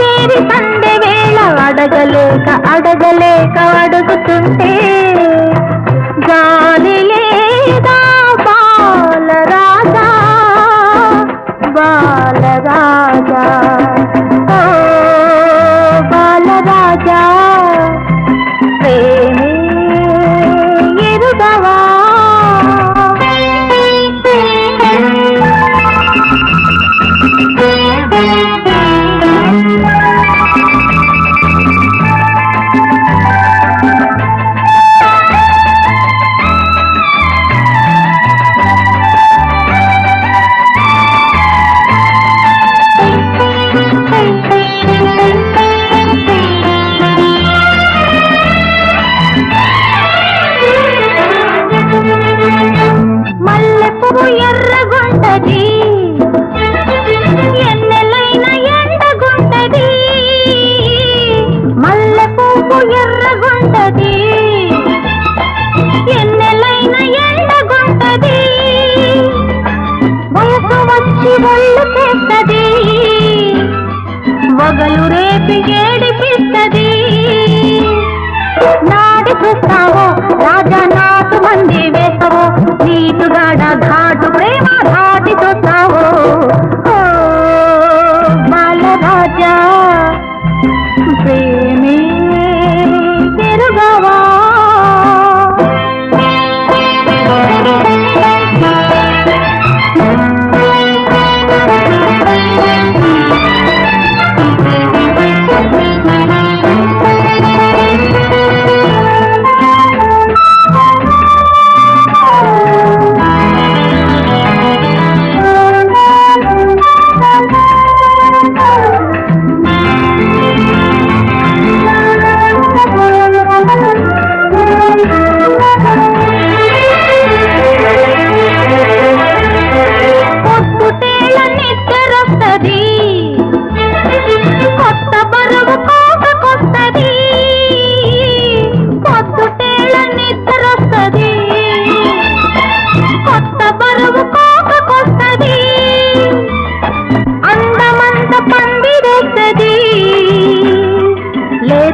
చేరి సందె వేళ అడగలేక అడగలేక అడుగుతుంటే గాలి లేదా బాలరాజా? బాలరాజా? ఎర్రగుంటది ఎన్నెలైన ఎండగుంటది. వయసు వచ్చి ఒళ్ళు చేస్తది. మొగలు రేపి ఏడిపిస్తుంది. నాడి చూస్తావో రాజా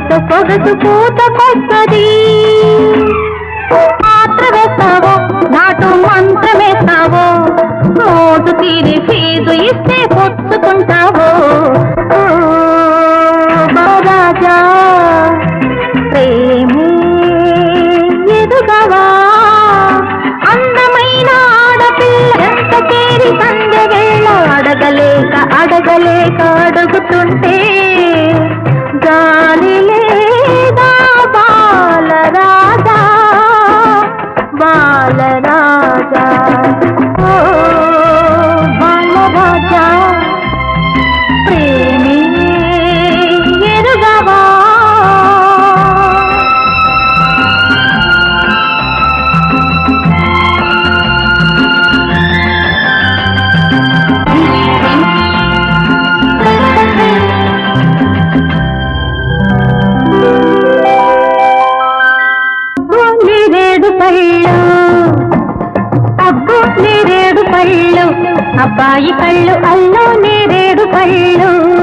లేత సొగసు పూతకొస్తది పాత్ర వేస్తావో నాటు మంత్రం వేస్తావో మోటు తీరి ఫీజు ఇస్తే పుచ్చుకుంటావో రాజా మహారాజా ప్రేమే ఎదుగవా? అందమైన ఆడపిల్ల ఎంత చేరి సంధ్య వేళ అడగలేక అడగలేక అడుగుతుంటే బాలరాజా నేరేడు పళ్ళు. అబ్బాయి కళ్ళు అల్లో నేరేడు పళ్ళు.